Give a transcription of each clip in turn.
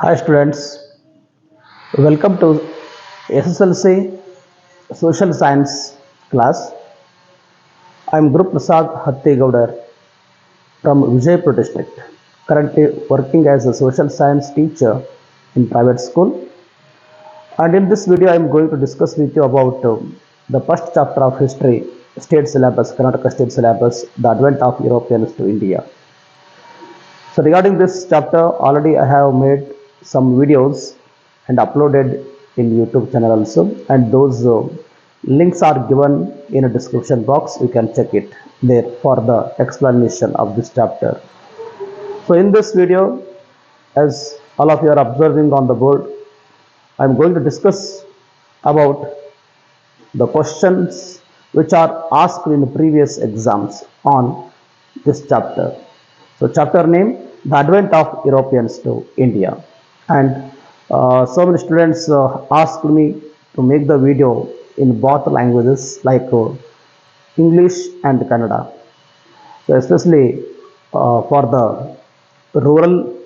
Hi students, welcome to SSLC Social Science class. I am Guru Prasad Hattigaudar from Vijaypur district, currently working as a social science teacher in private school. And in this video, I am going to discuss with you about um, the first chapter of history, state syllabus, Karnataka state syllabus, the advent of Europeans to India. So regarding this chapter, already I have made some videos and uploaded in YouTube channel also, and those uh, links are given in a description box. You can check it there for the explanation of this chapter. So in this video, as all of you are observing on the board, I am going to discuss about the questions which are asked in the previous exams on this chapter. So, chapter name The Advent of Europeans to India. And uh, so many students uh, asked me to make the video in both languages like uh, English and Kannada. So, especially uh, for the rural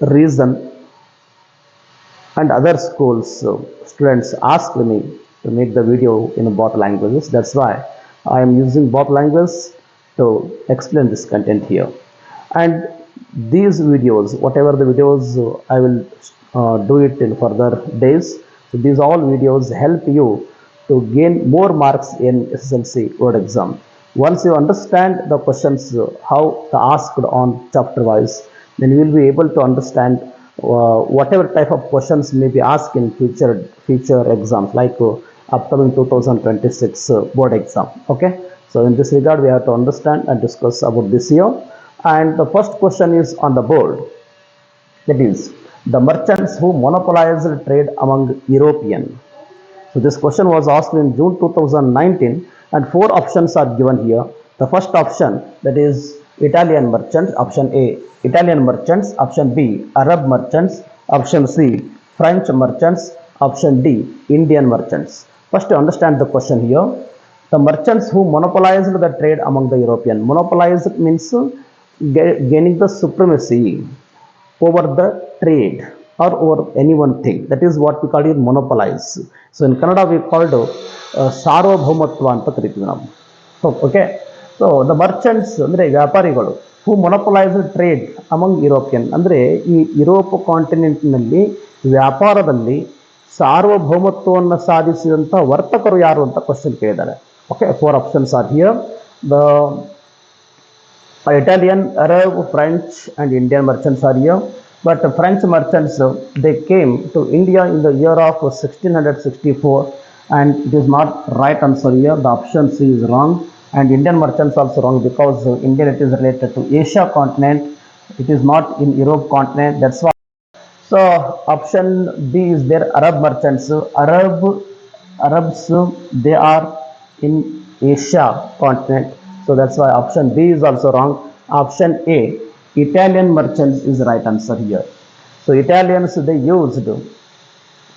region and other schools uh, students asked me to make the video in both languages that's why i am using both languages to explain this content here and these videos whatever the videos i will uh, do it in further days. So these all videos help you to gain more marks in sslc word exam. Once you understand the questions how the asked on chapter wise then you will be able to understand uh, whatever type of questions may be asked in future future exams like uh, upcoming 2026 uh, board exam. Okay? So in this regard we have to understand and discuss about this year and the first question is on the board that is the merchants who monopolized trade among european so this question was asked in June 2019 and four options are given here. The first option that is Italian merchants, option A, Italian merchants, option B, Arab merchants, option C, French merchants, option D, Indian merchants. First to understand the question here. The merchants who monopolized the trade among the European. Monopolized means gaining the supremacy over the trade or over any one thing. That is what we call it monopolize. So in Kannada we called uh, ಸಾರ್ವಭೌಮತ್ವ ಅಂತ ಕರಿತೀವಿ ನಾವು. So okay so the merchants ಅಂದರೆ ವ್ಯಾಪಾರಿಗಳು who monopolise trade among European ಅಂದರೆ ಈ Europe ಕಾಂಟಿನೆಂಟ್ನಲ್ಲಿ ವ್ಯಾಪಾರದಲ್ಲಿ ಸಾರ್ವಭೌಮತ್ವವನ್ನು ಸಾಧಿಸಿದಂಥ ವರ್ತಕರು ಯಾರು ಅಂತ ಕ್ವಶನ್ ಕೇಳಿದ್ದಾರೆ. Okay four options are here the Italian, Arab, French, and Indian merchants are here. But the French merchants, uh, they came to India in the year of 1664, and it is not right answer here. The option C is wrong, and Indian merchants also wrong because uh, Indian it is related to Asia continent. It is not in Europe continent. That's why. So option B is there. Arab merchants. Arab Arabs they are in Asia continent. So that's why option B is also wrong. Option A, Italian merchants is right answer here. So Italians they used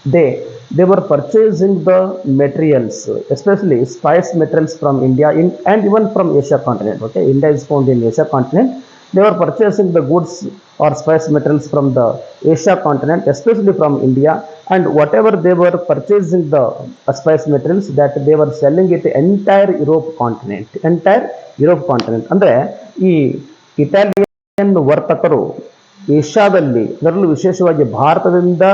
they they were purchasing the materials, especially spice materials from India in, and even from Asia continent. Okay, India is found in Asia continent. They were purchasing the goods or spice materials from the Asia continent, especially from India, and whatever they were purchasing the uh, spice materials that they were selling it entire Europe continent, entire Europe continent. ಅಂದ್ರೆ ಈ Italian ವರ್ತಕರು ಏಷ್ಯಾದಲ್ಲಿ ಅದರಲ್ಲೂ ವಿಶೇಷವಾಗಿ ಭಾರತದಿಂದ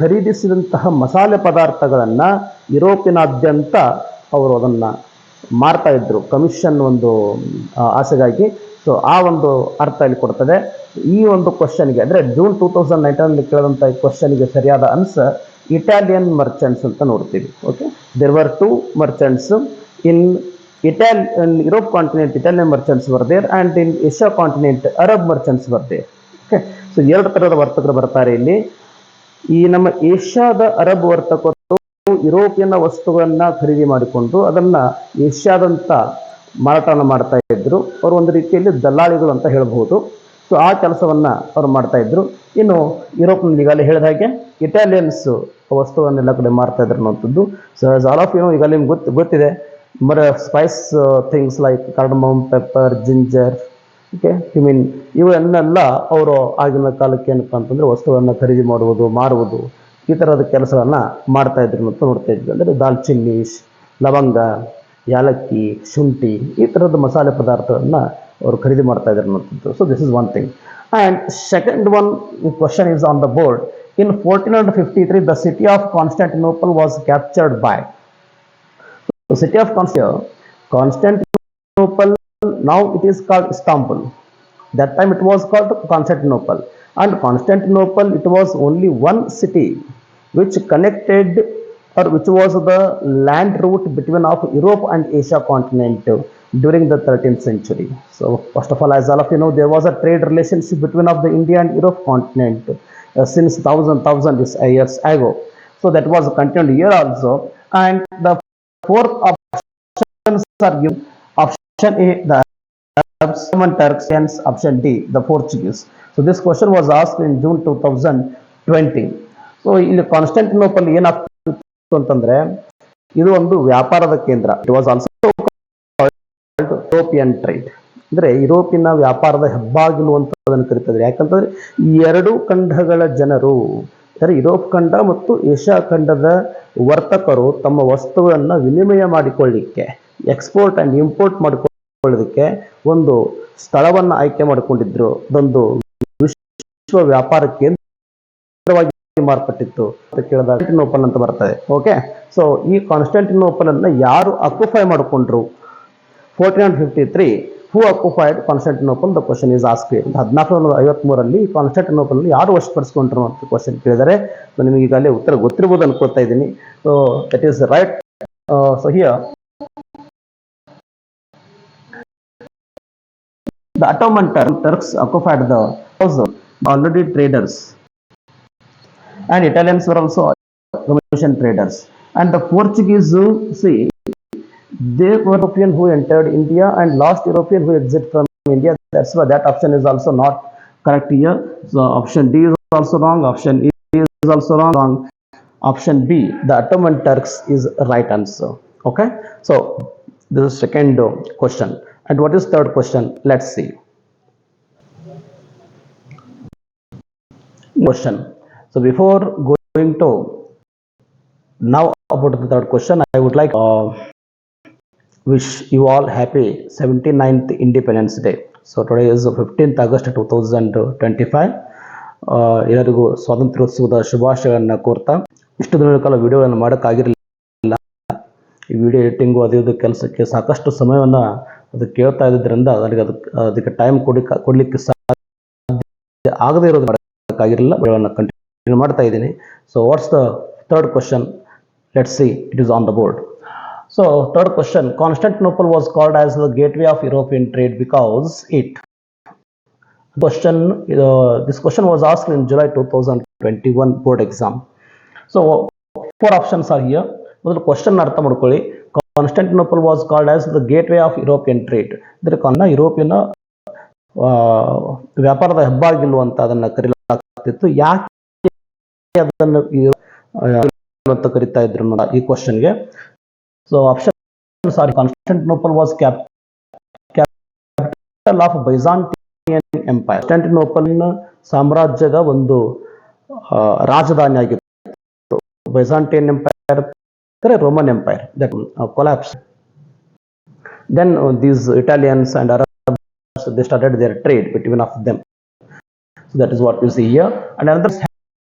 ಖರೀದಿಸಿದಂತಹ ಮಸಾಲೆ ಪದಾರ್ಥಗಳನ್ನು ಯುರೋಪಿನಾದ್ಯಂತ ಅವರು ಅದನ್ನು ಮಾರ್ತಾ ಇದ್ದರು ಕಮಿಷನ್ ಒಂದು ಆಸೆಗಾಗಿ ಸೊ ಆ ಒಂದು ಅರ್ಥ ಇಲ್ಲಿ ಕೊಡ್ತದೆ. ಈ ಒಂದು ಕ್ವಶನ್ಗೆ ಅಂದರೆ ಜೂನ್ ಟೂ ತೌಸಂಡ್ ನೈನ್ಟೀನಲ್ಲಿ ಕೇಳಿದಂಥ ಕ್ವಶನ್ಗೆ ಸರಿಯಾದ ಆನ್ಸರ್ ಇಟಾಲಿಯನ್ ಮರ್ಚೆಂಟ್ಸ್ ಅಂತ ನೋಡ್ತೀವಿ. Okay there were two merchants in Italy in Europe continent Italian merchants were there and in Asia continent Arab merchants were there okay so ಎರಡು ಥರದ ವರ್ತಕರು ಬರ್ತಾರೆ ಇಲ್ಲಿ. ಈ ನಮ್ಮ ಏಷ್ಯಾದ ಅರಬ್ ವರ್ತಕರು ಯುರೋಪಿಯನ್ ವಸ್ತುಗಳನ್ನ ಖರೀದಿ ಮಾಡಿಕೊಂಡು ಅದನ್ನ ಏಷ್ಯಾದಂತ ಮಾರಾಟನ ಮಾಡ್ತಾ ಇದ್ದರು ಅವರು ಒಂದು ರೀತಿಯಲ್ಲಿ ದಲ್ಲಾಳಿಗಳು ಅಂತ ಹೇಳ್ಬೋದು ಸೊ ಆ ಕೆಲಸವನ್ನು ಅವರು ಮಾಡ್ತಾ ಇದ್ದರು ಇನ್ನು ಯುರೋಪ್ನಲ್ಲಿ ಈಗಾಗಲೇ ಹೇಳಿದ ಹಾಗೆ ಇಟಾಲಿಯನ್ಸ್ ವಸ್ತುವನ್ನೆಲ್ಲ ಕಡೆ ಮಾರ್ತಾ ಇದ್ರು ಅನ್ನೋಂಥದ್ದು ಸೊ ಆಲ್ ಆಫ್ ಏನೋ ಈಗಾಗಲೇ ನಿಮ್ಗೆ ಗೊತ್ತು ಗೊತ್ತಿದೆ. ಮರ spice things like cardamom pepper ginger okay I mean ಇವನ್ನೆಲ್ಲ ಅವರು ಆಗಿನ ಕಾಲಕ್ಕೆ ಏನಪ್ಪ ಅಂತಂದರೆ ವಸ್ತುಗಳನ್ನು ಖರೀದಿ ಮಾಡುವುದು, ಮಾರುವುದು, ಈ ಥರದ ಕೆಲಸಗಳನ್ನು ಮಾಡ್ತಾ ಇದ್ರು ಅಂತ ನೋಡ್ತಾ ಇದ್ವಿ. ಅಂದರೆ ದಾಲ್ಚಿನ್ನೀಸ್ ಲವಂಗ ಯಾಲಕ್ಕಿ ಶುಂಠಿ ಈ ಥರದ ಮಸಾಲೆ ಪದಾರ್ಥಗಳನ್ನ ಅವರು ಖರೀದಿ ಮಾಡ್ತಾ ಇದ್ರು ಅನ್ನೋಂಥದ್ದು so this is one thing and second one question is on the board in fourteen hundred fifty three the city of Constantinople was captured by The city of Constantinople, Constantinople, now it is called Istanbul. That time it was called Constantinople. And Constantinople, it was only one city which connected or which was the land route between of Europe and Asia continent during the 13th century. So first of all, as all of you know, there was a trade relationship between of the India and Europe continent uh, since thousand thousand uh, years ago. So that was continued here also. And the fourth options are given. Option A, the seventh Roman Turks, and option D, the Portuguese. So this question was asked in June 2020. So in Constantinople, enough ಅಂತಂದ್ರೆ ಇದು ಒಂದು ವ್ಯಾಪಾರದ ಕೇಂದ್ರ. It was also European trade ಅಂದ್ರೆ ಯುರೋಪಿನ ವ್ಯಾಪಾರದ ಹೆಬ್ಬಾಗಿಲು ಅಂತ ಅದನ್ನು ಯಾಕಂತಂದ್ರೆ ಈ ಎರಡು ಖಂಡಗಳ ಜನರು, ಅಂದರೆ ಯುರೋಪ್ ಖಂಡ ಮತ್ತು ಏಷ್ಯಾ ಖಂಡದ ವರ್ತಕರು ತಮ್ಮ ವಸ್ತುಗಳನ್ನು ವಿನಿಮಯ ಮಾಡಿಕೊಳ್ಳಿಕ್ಕೆ ಎಕ್ಸ್ಪೋರ್ಟ್ ಅಂಡ್ ಇಂಪೋರ್ಟ್ ಮಾಡಿಕೊಳ್ಳೋದಕ್ಕೆ ಒಂದು ಸ್ಥಳವನ್ನು ಆಯ್ಕೆ ಮಾಡಿಕೊಂಡಿದ್ರು. ಅದೊಂದು ವಿಶ್ವ ವ್ಯಾಪಾರ ಕೇಂದ್ರವಾಗಿ ಮಾರ್ಪಟ್ಟಿತ್ತು ಅಂತ ಕೇಳಿದಾಗ ಓಪನ್ ಅಂತ ಬರ್ತದೆ. ಓಕೆ ಸೊ ಈ ಕಾನ್ಸ್ಟಂಟಿನೋಪಲ್ ಅನ್ನ ಯಾರು ಅಕ್ಯುಫೈ ಮಾಡಿಕೊಂಡ್ರು? Fourteen and fifty three who occupied Constantinople the question is asked ಹದಿನಾಲ್ಕು ನೂರ ಐವತ್ಮೂರಲ್ಲಿ ಅಲ್ಲಿ ಯಾರು ವಶಪಡಿಸ್ಕೊಂಡ್ರು ಅಂತ ಕ್ವಶನ್ ಕೇಳಿದರೆ ನಿಮಗೆ ಈಗಾಗಲೇ ಉತ್ತರ ಗೊತ್ತಿರ್ಬೋದು ಅನ್ಕೋತಾ ಇದ್ದೀನಿ. ಸೊ ದಟ್ ಈಸ್ ರೈಟ್ ಸಹಿಯ The Ottoman Turks Turks occupied already traders and Italians were also Commission traders. And the Portuguese, see, they were European who entered India and last European who exit from India. That's why that option is also not correct here. So option D is also wrong. Option E is also wrong. Option B, the Ottoman Turks is right answer. Okay. So this is second question. And what is third question? Let's see. Question. So before going to now about the third question, I would like uh, wish you all happy 79th Independence Day. So today is 15th August 2025. ಆ, ಎಲ್ಲರಿಗೂ ಸ್ವಾತಂತ್ರ್ಯೋತ್ಸವದ ಶುಭಾಶಯಗಳನ್ನು ಕೋರ್ತಾ ಇಷ್ಟು ದಿನಗಳ ಕಾಲ ವಿಡಿಯೋಗಳನ್ನು ಮಾಡೋಕ್ಕಾಗಿರಲಿಲ್ಲ ಈ ವಿಡಿಯೋ ಎಡಿಟಿಂಗು ಅದು ಇದು ಕೆಲಸಕ್ಕೆ ಸಾಕಷ್ಟು ಸಮಯವನ್ನು ಅದು ಕೇಳ್ತಾ ಇದ್ದಿದ್ದರಿಂದ ನನಗೆ ಅದಕ್ಕೆ ಅದಕ್ಕೆ ಟೈಮ್ ಕೊಡಿ ಕೊಡಲಿಕ್ಕೆ ಸಾಧ್ಯ ಆಗದೇ ಇರೋದು ಮಾಡೋಕ್ಕಾಗಿರಲಿಲ್ಲ ವಿಡಿಯೋಗಳನ್ನು ಕಂಟಿನ್ಯೂ ಇದನ್ನು ಮಾಡ್ತಾ ಇದ್ದೀನಿ. So what's the third question let see it is on the board so third question Constantinople was called as the gateway of European trade because it question this question was ask in July two thousand twenty one board exam so four options are here ಮೊದಲು question ಅರ್ಥ ಮಾಡ್ಕೊಳ್ಳಿ. Constantinople was called as the gateway of European trade ಅಂದರೆ ಕನ್ನ European ವ್ಯಾಪಾರದ ಹೆಬ್ಬಾಗಿಲ್ವಂತ ಅದನ್ನು ಕರೀಲಾಗ್ತಿತ್ತು. ಯಾಕೆ ಅದನ್ನು you- ಆ, ಅಂತ ಕರಿತಾ ಇದ್ರು ಅನ್ನೋದು ಈ ಕ್ವಶನ್ಗೆ so option sorry Constantinople was cap capital of Byzantine empire Constantinople ಸಾಮ್ರಾಜ್ಯದ ಒಂದು ಆ, ರಾಜಧಾನಿ ಆಗಿತ್ತು Byzantine empire Roman empire that collapse then these Italians and Arabs they started their trade between of them so that is what you see here and another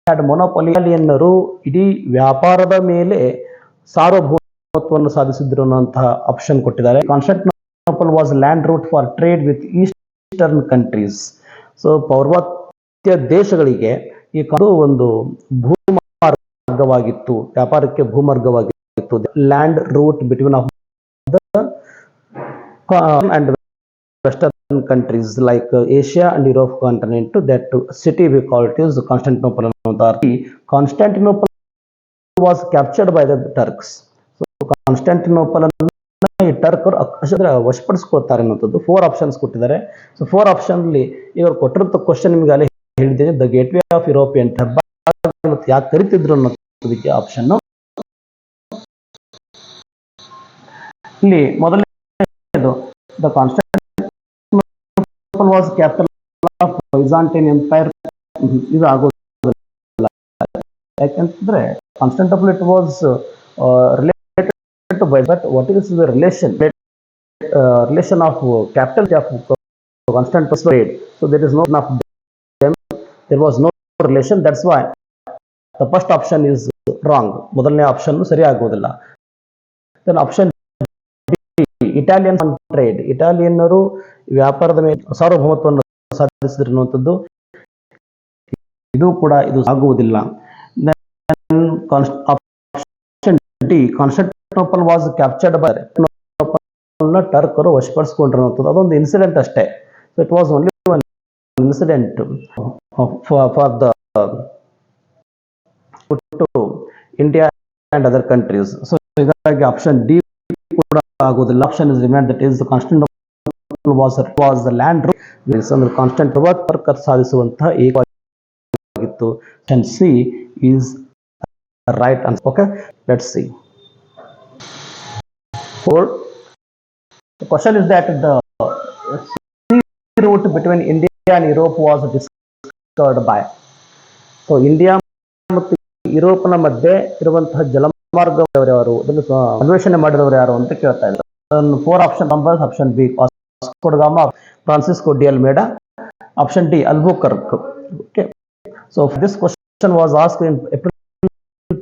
had monopoly ಇಟಾಲಿಯನ್ನರು ಇಡೀ ವ್ಯಾಪಾರದ ಮೇಲೆ ಸಾರ್ವಭೌಮತ್ವವನ್ನು ಸಾಧಿಸಿದ್ರು ಅನ್ನುವಂತಹ ಆಪ್ಷನ್ ಕೊಟ್ಟಿದ್ದಾರೆ. Constantinople was land route for trade with eastern countries so ಪೌರ್ವಾತ್ಯ ದೇಶಗಳಿಗೆ ಈ ಕಾದು ಒಂದು ಭೂಮಾರ್ಗವಾಗಿತ್ತು. ವ್ಯಾಪಾರಕ್ಕೆ ಭೂಮಾರ್ಗವಾಗಿತ್ತು. Land route between of and western countries like uh, Asia and Europe continent that city we call it is Constantinople. Constantinople was captured by the Turks. So Constantinople ಈ ಟರ್ಕರು ಅಂದ್ರೆ ವಶಪಡಿಸ್ಕೊಳ್ತಾರೆ ಅನ್ನೋಂಥದ್ದು ಫೋರ್ ಆಪ್ಷನ್ಸ್ ಕೊಟ್ಟಿದ್ದಾರೆ. ಸೊ ಫೋರ್ ಆಪ್ಷನ್ ಅಲ್ಲಿ ಇವರು ಕೊಟ್ಟಿರೋ question ನಿಮ್ಗೆ ಅಲ್ಲಿ ಹೇಳಿದ್ದೀನಿ. The gateway of European ಯಾಕೆ ಕರಿತಿದ್ರು ಅನ್ನೋದಕ್ಕೆ ಆಪ್ಷನ್ ಇಲ್ಲಿ ಮೊದಲನೇದು the Constantinople was capital of Byzantine empire ಇದು ಆಗೋದಿಲ್ಲ. ಯಾಕಂತಂದ್ರೆ Constantinople it was related to by but what is the relation relation of capital of Constantinople so there is no of there was no relation that's why the first option is wrong ಮೊದಲನೇ option ಸರಿ ಆಗೋದಿಲ್ಲ then option Italian trade ಇಟಾಲಿಯನ್ನರು ವ್ಯಾಪಾರದ ಮೇಲೆ ಸಾರ್ವಭೌಮತ್ವವನ್ನು ಸಾಧಿಸಿದ್ರು ಅನ್ನುವಂಥದ್ದು ಇದು ಕೂಡ ಇದು ಆಗುವುದಿಲ್ಲ. D Constantinople was captured by ಟರ್ಕರು ವಶಪಡಿಸಿಕೊಂಡಿರುವಂಥದ್ದು. ಅದೊಂದು ಇನ್ಸಿಡೆಂಟ್ ಅಷ್ಟೇ. So it was only one incident for the India and other countries so ಹೀಗಾಗಿ ಆಪ್ಷನ್ ಡಿ ಕೂಡ ಆಗೋದಿಲ್ಲ option is remind that is constant was was the land ಅಂದ್ರೆ constant ತರ್ಕ ಸಾಧಿಸುವಂತಹ ಏಕವಾಗಿತ್ತು option C is right answer okay let's see four The question is that the sea route between India and Europe was discovered by. So India ಮತ್ತು ಯುರೋಪ್ನ ಮಧ್ಯೆ ಇರುವಂತಹ ಜಲಮಾರ್ಗದವರು ಯಾರು ಅದನ್ನು ಸ- ಅನ್ವೇಷಣೆ ಮಾಡಿದವರು ಯಾರು ಅಂತ ಕೇಳ್ತಾ ಇದ್ದಾರೆ. Four option number option B ಕೊಡಗಾಮ Francisco de madam option D Albuquerque okay so this question was ask in April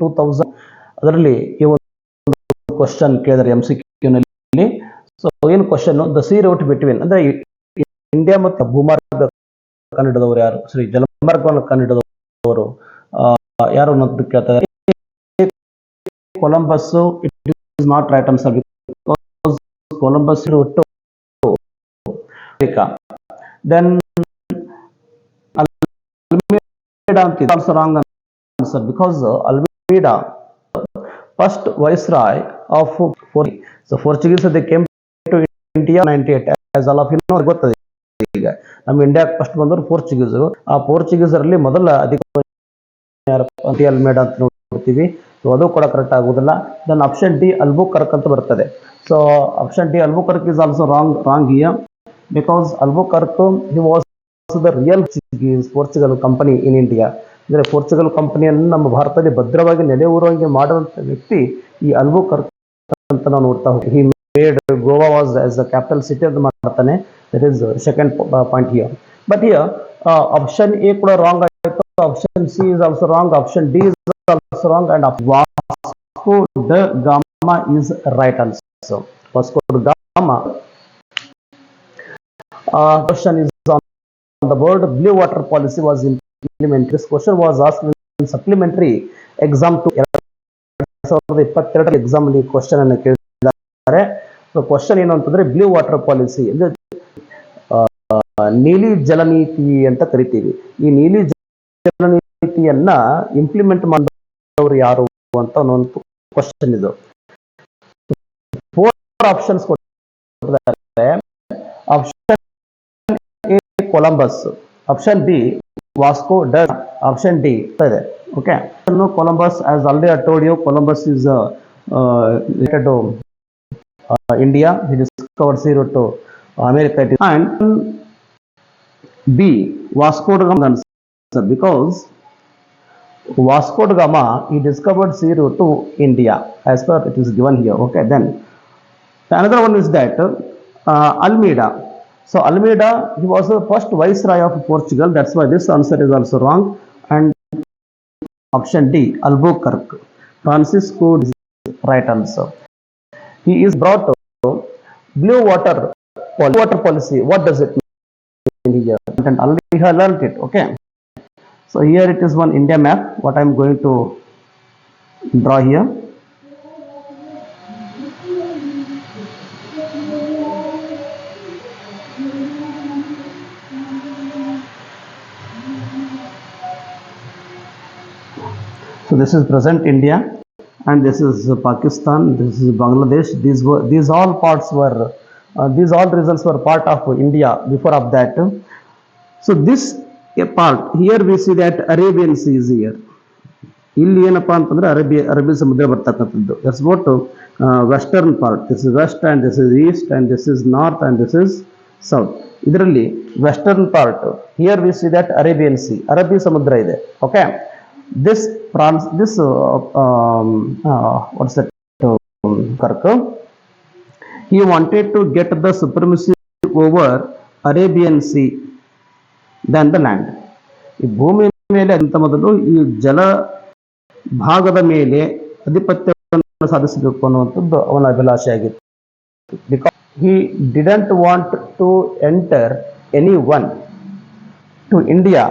two thousand ಅದರಲ್ಲಿ ಈ ಒಂದು ಕ್ವಶನ್ ಕೇಳಿದರೆ ಎಂ ಸಿ ಕ್ಯೂನಲ್ಲಿ ಸೊ ಏನು question the sea route between ಅಂದ್ರೆ ಇಂಡಿಯಾ ಮತ್ತು ಭೂಮಾರ್ಗ ಕನ್ನಡದವರು ಯಾರು? ಶ್ರೀ ಜಲಮಾರ್ಗವನ್ನು ಕನ್ನಡದವರು ಯಾರು ಅನ್ನೋದು ಕೇಳ್ತಾ ಇದ್ದಾರೆ. Columbus it is not right answer because Columbus route then Almeida ಅಂತ also wrong answer because Almeida first viceroy of four so Portuguese they came to India ninety eight as all of you ಗೊತ್ತದೆ ಈಗ ನಮ್ಮ ಇಂಡಿಯಾಕ್ಕೆ first ಬಂದವರು ಪೋರ್ಚುಗೀಸರು ಆ ಪೋರ್ಚುಗೀಸರಲ್ಲಿ ಮೊದಲ ಅಧಿಕ ಅಲ್ಮೇಡ ಅಂತ ನೋಡ್ತೀವಿ ಸೊ ಅದು ಕೂಡ ಕರೆಕ್ಟ್ ಆಗುದಿಲ್ಲ. ದೆನ್ ಆಪ್ಷನ್ ಡಿ ಅಲ್ಬುಕರ್ಕ್ ಅಂತ ಬರ್ತದೆ. So option D Albuquerque is also wrong wrong here because Albuquerque he was the real Portugal company in India ಅಂದರೆ ಪೋರ್ಚುಗಲ್ ಕಂಪನಿಯನ್ನು ನಮ್ಮ ಭಾರತದಲ್ಲಿ ಭದ್ರವಾಗಿ ನೆಲೆ ಊರುವಂಗೆ ಮಾಡುವಂಥ ವ್ಯಕ್ತಿ ಈ ಅಲ್ಬುಕರ್ಕ್ ಅಂತ ನಾವು ನೋಡ್ತಾ ಹೋಗ್ತೀವಿ. He made Goa was as a capital city ಅಂತ ಮಾಡ್ತಾನೆ. That is second point here but here option A ಕೂಡ ರಾಂಗ್ ಆಯಿತು option C is also wrong option D is also wrong and Vasco da Gama is right also Vasco da Gama question is on the board blue water policy was implemented this question was asked in supplementary exam to ಸಾವಿರದ ಇಪ್ಪತ್ತೆರಡರ exam ಅಲ್ಲಿ question ಅನ್ನು ಕೇಳಿದ್ದಾರೆ. Question ಏನು ಅಂತಂದ್ರೆ blue water policy ಅಂದ್ರೆ ನೀಲಿ ಜಲನೀತಿ ಅಂತ ಕರಿತೀವಿ. ಈ ನೀಲಿ ಜಲನೀತಿಯನ್ನ ಇಂಪ್ಲಿಮೆಂಟ್ ಮಾಡಿದವರು ಯಾರು ಅಂತ ಒಂದು ಕ್ವಶನ್ ಇದು. ಫೋರ್ ಆಪ್ಷನ್ಸ್ ಕೊಟ್ಟಿದ್ದಾರೆ. Option A Columbus option B Vasco da option D ಇದೆ. Okay Columbus as already I told you Columbus is related to India he discovered sea route to America America. B Vasco da because Vasco da Gama he discovered sea route to India as per it is given here. Okay then the another one is that uh, Almeida. So Almeida he was the first viceroy of Portugal. That's why this answer is also wrong. And option D Albuquerque. Francisco is right answer. He is brought to blue water pol- water policy. What does it mean here? And have learned it. Okay so here it is one india map what i'm going to draw here. So this is present india and this is pakistan this is bangladesh. These were these all parts were uh, these all regions were part of india before of that. So this a part. Here we see that Arabian Sea is here ಇಲ್ಲಿ ಏನಪ್ಪಾ ಅಂತಂದ್ರೆ ಅರಬಿ, ಅರಬ್ಬಿ ಸಮುದ್ರ ಬರ್ತಕ್ಕಂಥದ್ದು. That's what western part this is west and this is east and this is north and this is south ಇದರಲ್ಲಿ western part here we see that Arabian Sea ಅರಬ್ಬಿ ಸಮುದ್ರ ಇದೆ. Okay this France this what's that ಕರ್ಕ್. He wanted to get the supremacy over Arabian Sea. Than the land ಈ ಭೂಮಿ ಮೇಲೆ ಅಂತ ಮೊದಲು ಈ ಜಲ ಭಾಗದ ಮೇಲೆ ಅಧಿಪತ್ಯ ಸಾಧಿಸಬೇಕು ಅನ್ನುವಂಥದ್ದು ಅವನ ಅಭಿಲಾಷೆ ಆಗಿತ್ತು. Because he didn't want to enter any one to India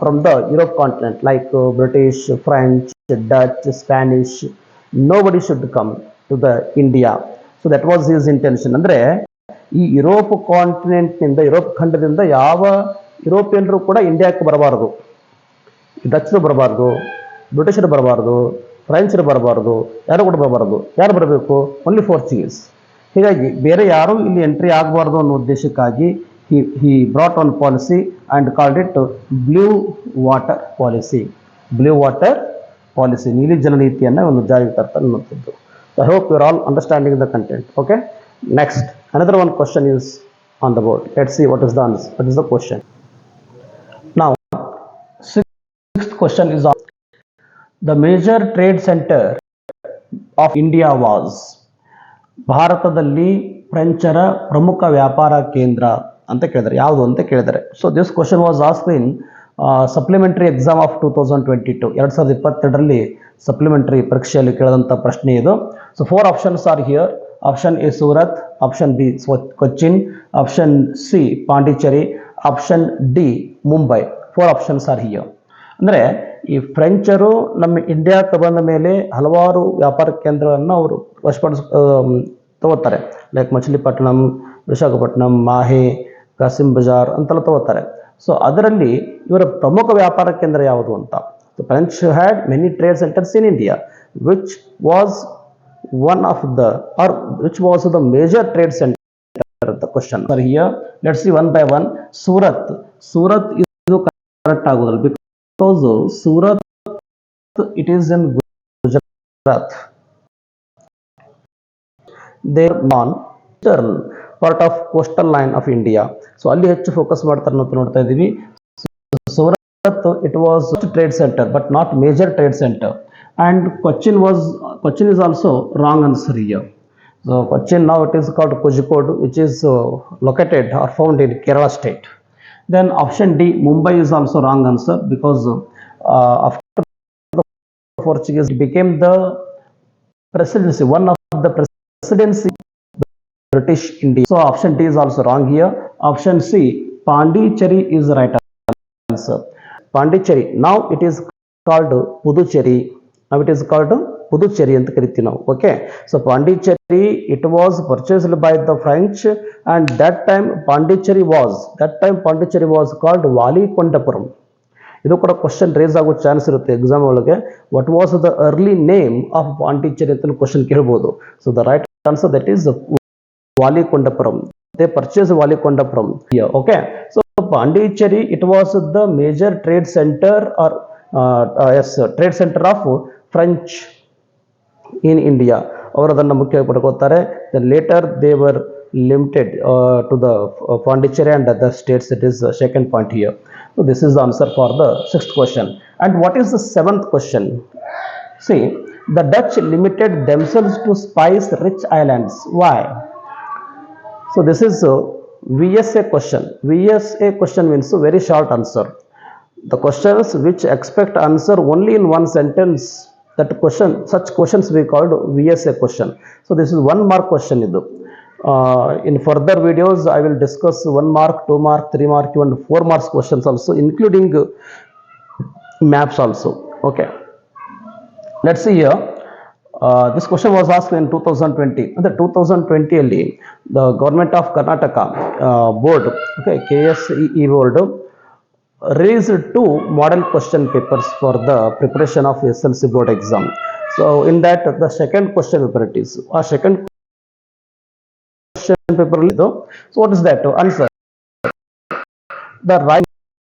from the Europe continent like British French Dutch Spanish nobody should come to the India so that was his intention ಅಂದರೆ ಈ ಯುರೋಪ್ ಕಾಂಟಿನೆಂಟ್ನಿಂದ Europe ಖಂಡದಿಂದ ಯಾವ ಯುರೋಪಿಯನ್ರು ಕೂಡ ಇಂಡಿಯಾಕ್ಕೆ ಬರಬಾರ್ದು. ಡಚ್ರು ಬರಬಾರ್ದು, ಬ್ರಿಟಿಷರು ಬರಬಾರ್ದು, ಫ್ರೆಂಚರು ಬರಬಾರ್ದು, ಯಾರು ಕೂಡ ಬರಬಾರ್ದು. ಯಾರು ಬರಬೇಕು? ಓನ್ಲಿ ಪೋರ್ಚುಗೀಸ್ ಹೀಗಾಗಿ ಬೇರೆ ಯಾರೂ ಇಲ್ಲಿ ಎಂಟ್ರಿ ಆಗಬಾರ್ದು ಅನ್ನೋ ಉದ್ದೇಶಕ್ಕಾಗಿ he he brought on policy and called it blue water policy blue water policy ನೀಲಿ ಜಲ ನೀತಿಯನ್ನು ಒಂದು ಜಾರಿಗೆ ತರ್ತಾರೆ ಅನ್ನುವಂಥದ್ದು I hope you're all understanding the content okay next another one question is on the board let see what is the answer what is the question sixth question is on the major trade center of India was ಭಾರತದಲ್ಲಿ ಫ್ರೆಂಚರ ಪ್ರಮುಖ ವ್ಯಾಪಾರ ಕೇಂದ್ರ ಅಂತ ಕೇಳಿದ್ದಾರೆ. ಯಾವುದು ಅಂತ ಕೇಳಿದ್ದಾರೆ. So this question was ask in supplementary exam of two thousand twenty two ಎರಡು ಸಾವಿರದ ಇಪ್ಪತ್ತೆರಡರಲ್ಲಿ ಸಪ್ಲಿಮೆಂಟರಿ ಪರೀಕ್ಷೆಯಲ್ಲಿ ಕೇಳಿದಂಥ ಪ್ರಶ್ನೆ ಇದು. So four options are here option A Surat option B Cochin option C Pondicherry option D Mumbai four options are here ಅಂದರೆ ಈ ಫ್ರೆಂಚರು ನಮ್ಮ ಇಂಡಿಯಾಕ್ಕೆ ಬಂದ ಮೇಲೆ ಹಲವಾರು ವ್ಯಾಪಾರ ಕೇಂದ್ರಗಳನ್ನು ಅವರು ವಶಪಡಿಸ್ ತಗೋತಾರೆ. ಲೈಕ್ ಮಚಿಲಿಪಟ್ಟಣಂ ವಿಶಾಖಪಟ್ಟಣಂ ಮಾಹೆ ಕಾಸಿಂ ಬಜಾರ್ ಅಂತೆಲ್ಲ ತಗೋತಾರೆ. ಸೊ ಅದರಲ್ಲಿ ಇವರ ಪ್ರಮುಖ ವ್ಯಾಪಾರ ಕೇಂದ್ರ ಯಾವುದು ಅಂತ? French had many trade centers in India which was one of the or which was the major trade center ಅಂತ question here let's see one by one Surat Surat correct ಆಗೋದಿಲ್ಲ because Surat it is in Gujarat there non eastern part of coastal line of India so ಅಲ್ಲಿ ಹೆಚ್ಚು focus ಮಾಡ್ತಾರೆ ಅಂತ ನೋಡ್ತಾ ಇದ್ದೀವಿ Surat it was trade centre but not major trade centre and Cochin was Cochin is also wrong answer here So Cochin now it is called Kozhikode, which is uh, located or found in Kerala state. Then option D, Mumbai is also wrong answer because uh, after the Portuguese became the presidency, one of the presidency British India. So option D is also wrong here. Option C, Pondicherry is right answer. Pondicherry. Now it is called Puducherry. Now it is called Puducherry ಅಂತ ಕರಿತೀವಿ ನಾವು. Okay so Pondicherry it was purchased by the French and that time Pondicherry was that time Pondicherry was called Valikondapuram. ಇದು ಕೂಡ question raise ಆಗೋ chance ಇರುತ್ತೆ exam ಒಳಗೆ. What was the early name of Pondicherry ಅಂತ question ಕೇಳ್ಬೋದು. So the right answer that is Valikondapuram. They purchase Valikondapuram. Okay so Pondicherry it was the major trade center or as trade center of French in India ಅವರು ಅದನ್ನು ಮುಖ್ಯವಾಗಿ ಪಡ್ಕೋತಾರೆ then later they were limited to the Pondicherry and other states it is second point here so this is the answer for the sixth question and what is the seventh question C the Dutch limited themselves to spice rich islands why So this is a VSA question. VSA question means a very short answer. The questions which expect answer only in one sentence, that question, such questions we called VSA question. So this is one mark question idu. Uh, in further videos, I will discuss one mark, two mark, three mark, even four marks questions also, including uh, maps also. Okay. Let's see here. Uh, this question was asked in 2020. The 2020 ಅಲ್ಲಿ the government of Karnataka uh, board, okay, KSEE board, released two model question papers for the preparation of SLC board exam. So in that, the second question paper it is. ಆ second question paper ಇದು. So what is that? Answer. The right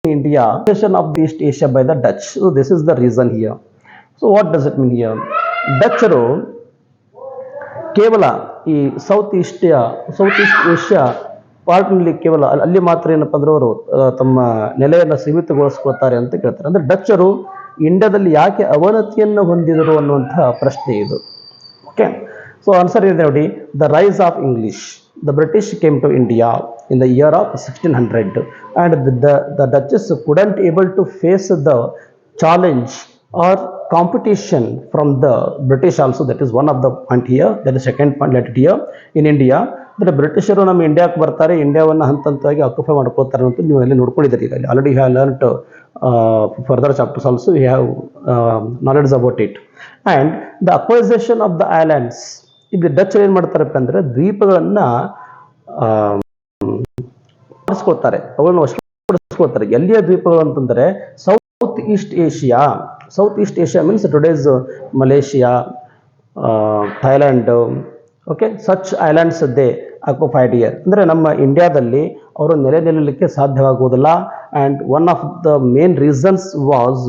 in India, creation of the East Asia by the Dutch. So this is the reason here. So what does it mean here ಡಚ್ಚರು ಕೇವಲ ಈ south east Asia south east Asia ಪಾರ್ಟ್ನಲ್ಲಿ ಕೇವಲ ಅಲ್- ಅಲ್ಲಿ ಮಾತ್ರ ಏನಪ್ಪ ಅಂದ್ರೆ ಅವರು ತಮ್ಮ ನೆಲೆಯನ್ನು ಸೀಮಿತಗೊಳಿಸ್ಕೊಳ್ತಾರೆ ಅಂತ ಕೇಳ್ತಾರೆ. ಅಂದ್ರೆ ಡಚ್ಚರು ಇಂಡಿಯಾದಲ್ಲಿ ಯಾಕೆ ಅವನತಿಯನ್ನು ಹೊಂದಿದರು ಅನ್ನುವಂತಹ ಪ್ರಶ್ನೆ ಇದು. ಓಕೆ ಸೊ ಆನ್ಸರ್ ಇದೆ ನೋಡಿ. The rise of English the British came to India in the year of sixteen hundred and the the Dutches couldn't able to face the challenge or competition from the British also that is one of the point here that is second point let it here in India ಅಂದರೆ ಬ್ರಿಟಿಷರು ನಮ್ಮ ಇಂಡಿಯಾಕ್ಕೆ ಬರ್ತಾರೆ, ಇಂಡಿಯಾವನ್ನು ಹಂತ ಹಂತವಾಗಿ occupy ಮಾಡ್ಕೊಳ್ತಾರೆ ಅಂತ ನೀವು ಅಲ್ಲಿ ನೋಡ್ಕೊಂಡಿದ್ದೀರಿ. ಈಗ already have learnt further chapters also you have knowledge about it and the acquisition of the islands ಇಲ್ಲಿ ಡಚ್ ಏನು ಮಾಡ್ತಾರಪ್ಪ ಅಂದರೆ ದ್ವೀಪಗಳನ್ನು ಮಾಡಿಸ್ಕೊಳ್ತಾರೆ. ಅವುಗಳನ್ನು ವಶಪಡಿಸ್ಕೊಳ್ತಾರೆ. ಎಲ್ಲಿಯ ದ್ವೀಪಗಳು ಅಂತಂದರೆ south east Asia south east Asia means today's Malaysia Thailand okay such islands they acquired here ಅಂದರೆ ನಮ್ಮ ಇಂಡಿಯಾದಲ್ಲಿ ಅವರು ನೆಲೆ ನಿಲ್ಲಲಿಕ್ಕೆ ಸಾಧ್ಯವಾಗುವುದಿಲ್ಲ. And one of the main reasons was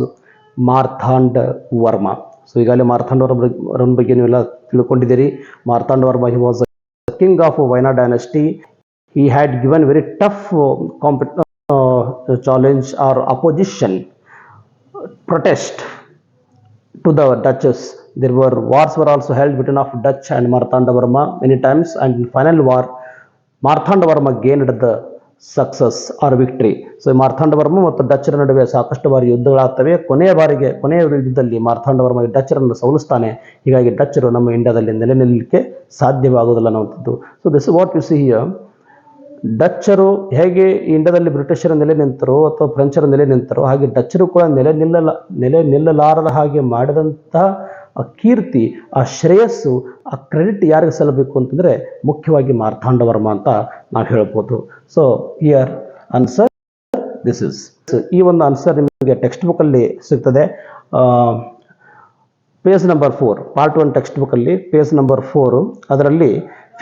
Marthanda Varma. So ಈಗಾಗಲೇ ಮಾರ್ಥಾಂಡ್ ವರ್ಮ ಅವರ ಬಗ್ಗೆ ನೀವೆಲ್ಲ ತಿಳ್ಕೊಂಡಿದ್ದೀರಿ. Marthanda Varma he was king of ವೈನಾ. He had given very tough tough ಕಾಂಪಿ challenge or opposition, protest. To the Dutchess. There were wars were also held between of Dutch and Marthandavarma many times, and in final war, Marthandavarma gained the success or victory so Marthandavarma ಮತ್ತು ಡಚ್ಚರ ನಡುವೆ ಸಾಕಷ್ಟು ಬಾರಿ ಯುದ್ಧಗಳಾಗ್ತವೆ. ಕೊನೆಯ ಬಾರಿಗೆ ಕೊನೆಯ ಯುದ್ಧದಲ್ಲಿ ಮಾರ್ಥಾಂಡವರ್ಮ ಡಚ್ಚರನ್ನು ಸೋಲಿಸ್ತಾನೆ. ಹೀಗಾಗಿ ಡಚ್ಚರು ನಮ್ಮ ಇಂಡಿಯಾದಲ್ಲಿ ನೆಲೆ ನಿಲ್ಲಲಿಕ್ಕೆ ಸಾಧ್ಯವಾಗುವುದಿಲ್ಲ ಅನ್ನುವಂಥದ್ದು. So this what you see here ಡಚ್ಚರು ಹೇಗೆ ಇಂಡಿಯಾದಲ್ಲಿ ಬ್ರಿಟಿಷರ ನೆಲೆ ನಿಂತರು ಅಥವಾ ಫ್ರೆಂಚರ ನೆಲೆ ನಿಂತರು ಹಾಗೆ ಡಚ್ಚರು ಕೂಡ ನೆಲೆ ನಿಲ್ಲಲ, ನೆಲೆ ನಿಲ್ಲಲಾರದ ಹಾಗೆ ಮಾಡಿದಂತಹ ಆ ಕೀರ್ತಿ, ಆ ಶ್ರೇಯಸ್ಸು, ಆ ಕ್ರೆಡಿಟ್ ಯಾರಿಗೆ ಸಲ್ಲಬೇಕು ಅಂತಂದರೆ ಮುಖ್ಯವಾಗಿ ಮಾರ್ಥಾಂಡವರ್ಮ ಅಂತ ನಾವು ಹೇಳ್ಬೋದು. So here answer this is ಈ ಒಂದು ಆನ್ಸರ್ ನಿಮಗೆ ಟೆಕ್ಸ್ಟ್ ಬುಕ್ಕಲ್ಲಿ ಸಿಗ್ತದೆ. Page number four part one text ಬುಕ್ಕಲ್ಲಿ ಪೇಜ್ ನಂಬರ್ ಫೋರು ಅದರಲ್ಲಿ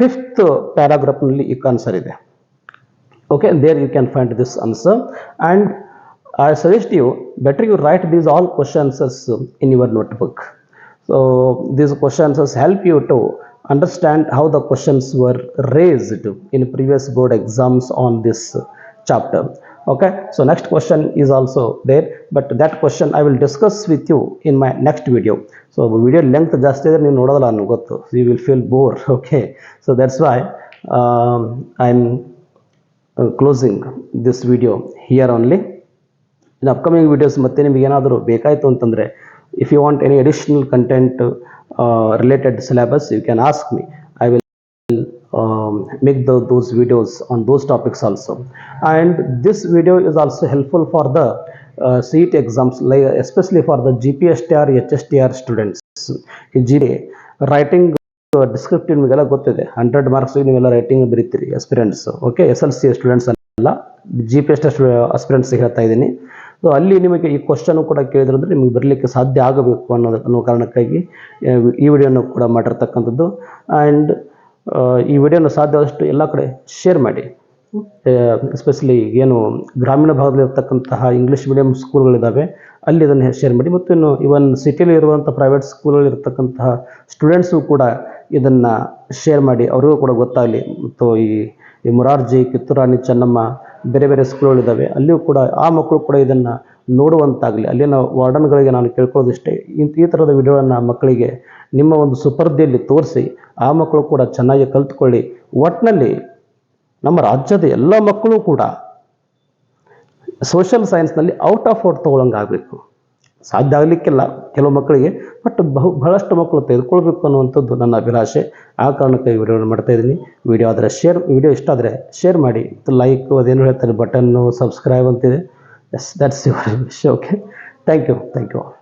ಫಿಫ್ತ್ ಪ್ಯಾರಾಗ್ರಾಫ್ನಲ್ಲಿ ಈ ಆನ್ಸರ್ ಇದೆ. okay there you can find this answer and i suggest you better you write these all questions in your notebook so these questions help you to understand how the questions were raised in previous board exams on this chapter okay so next question is also there but that question i will discuss with you in my next video so video length ಜಾಸ್ತಿ ಇದ್ರೆ ನೀವು ನೋಡೋದಲ್ಲ ನನಗೆ ಗೊತ್ತು you will feel bored okay so that's why um, i'm closing this video here only in upcoming videos ಮತ್ತೆ ನಿಮಗೆ ಏನಾದರೂ ಬೇಕಾಯಿತು ಅಂತಂದರೆ if you want any additional content related syllabus you can ask me I will um, make the, those videos on those topics also and this video is also helpful for the uh, CET exams like especially for the GPSTR HSTR students ಈ G writing descriptive ನಿಮಗೆಲ್ಲ ಗೊತ್ತಿದೆ. Hundred marks ನೀವೆಲ್ಲ writing ಬರೀತೀರಿ aspirants okay S L C students ಅಲ್ಲ G P S aspirants ಹೇಳ್ತಾ ಇದ್ದೀನಿ. So ಅಲ್ಲಿ ನಿಮಗೆ ಈ ಕ್ವಶನ್ ಕೂಡ ಕೇಳಿದ್ರಂದ್ರೆ ನಿಮಗೆ ಬರಲಿಕ್ಕೆ ಸಾಧ್ಯ ಆಗಬೇಕು ಅನ್ನೋದು, ಅನ್ನೋ ಕಾರಣಕ್ಕಾಗಿ ಈ ವಿಡಿಯೋನ ಕೂಡ ಮಾಡಿರ್ತಕ್ಕಂಥದ್ದು. ಆ್ಯಂಡ್ ಈ ವಿಡಿಯೋನ ಸಾಧ್ಯವಾದಷ್ಟು ಎಲ್ಲ ಕಡೆ ಶೇರ್ ಮಾಡಿ. ಎಸ್ಪೆಷಲಿ ಏನು ಗ್ರಾಮೀಣ ಭಾಗದಲ್ಲಿ ಇರ್ತಕ್ಕಂತಹ ಇಂಗ್ಲೀಷ್ ಮೀಡಿಯಂ ಸ್ಕೂಲ್ಗಳಿದ್ದಾವೆ ಅಲ್ಲಿ ಇದನ್ನು ಶೇರ್ ಮಾಡಿ. ಮತ್ತು ಇನ್ನು ಇವನ್ ಸಿಟಿಯಲ್ಲಿ ಇರುವಂಥ ಪ್ರೈವೇಟ್ ಸ್ಕೂಲ್ಗಳಿರ್ತಕ್ಕಂತಹ ಸ್ಟೂಡೆಂಟ್ಸು ಕೂಡ ಇದನ್ನು ಶೇರ್ ಮಾಡಿ, ಅವರಿಗೂ ಕೂಡ ಗೊತ್ತಾಗಲಿ. ಮತ್ತು ಈ ಈ ಮುರಾರ್ಜಿ ಕಿತ್ತೂರಾಣಿ ಚೆನ್ನಮ್ಮ, ಬೇರೆ ಬೇರೆ ಸ್ಕೂಲ್ಗಳಿದ್ದಾವೆ ಅಲ್ಲಿಯೂ ಕೂಡ ಆ ಮಕ್ಕಳು ಕೂಡ ಇದನ್ನು ನೋಡುವಂತಾಗಲಿ. ಅಲ್ಲಿನ ವಾರ್ಡನ್ಗಳಿಗೆ ನಾನು ಕೇಳ್ಕೊಳ್ಳೋದಿಷ್ಟೇ. ಇಂಥ ಈ ಥರದ ವಿಡಿಯೋಗಳನ್ನು ಮಕ್ಕಳಿಗೆ ನಿಮ್ಮ ಒಂದು ಸುಪರ್ದಿಯಲ್ಲಿ ತೋರಿಸಿ, ಆ ಮಕ್ಕಳು ಕೂಡ ಚೆನ್ನಾಗಿ ಕಲ್ತ್ಕೊಳ್ಳಿ. ಒಟ್ಟಿನಲ್ಲಿ ನಮ್ಮ ರಾಜ್ಯದ ಎಲ್ಲ ಮಕ್ಕಳು ಕೂಡ ಸೋಷಿಯಲ್ ಸೈನ್ಸ್ನಲ್ಲಿ ಔಟ್ ಆಫ್ ಔಟ್ ತೊಗೊಳಂಗೆ ಆಗಬೇಕು ಸಾಧ್ಯ ಆಗಲಿಕ್ಕಿಲ್ಲ ಕೆಲವು ಮಕ್ಕಳಿಗೆ ಬಟ್ ಬಹು, ಬಹಳಷ್ಟು ಮಕ್ಕಳು ತೆಗೆದುಕೊಳ್ಬೇಕು ಅನ್ನುವಂಥದ್ದು ನನ್ನ ಅಭಿಲಾಷೆ. ಆ ಕಾರಣಕ್ಕೆ ವಿಡಿಯೋ ಮಾಡ್ತಾ ಇದ್ದೀನಿ. ವಿಡಿಯೋ ಆದರೆ ಶೇರ್ ವಿಡಿಯೋ ಇಷ್ಟ ಆದರೆ ಶೇರ್ ಮಾಡಿ. ಲೈಕ್ ಅದೇನು ಹೇಳ್ತಾರೆ ಬಟನ್ನು ಸಬ್ಸ್ಕ್ರೈಬ್ ಅಂತಿದೆ. Yes that's your wish okay thank you thank you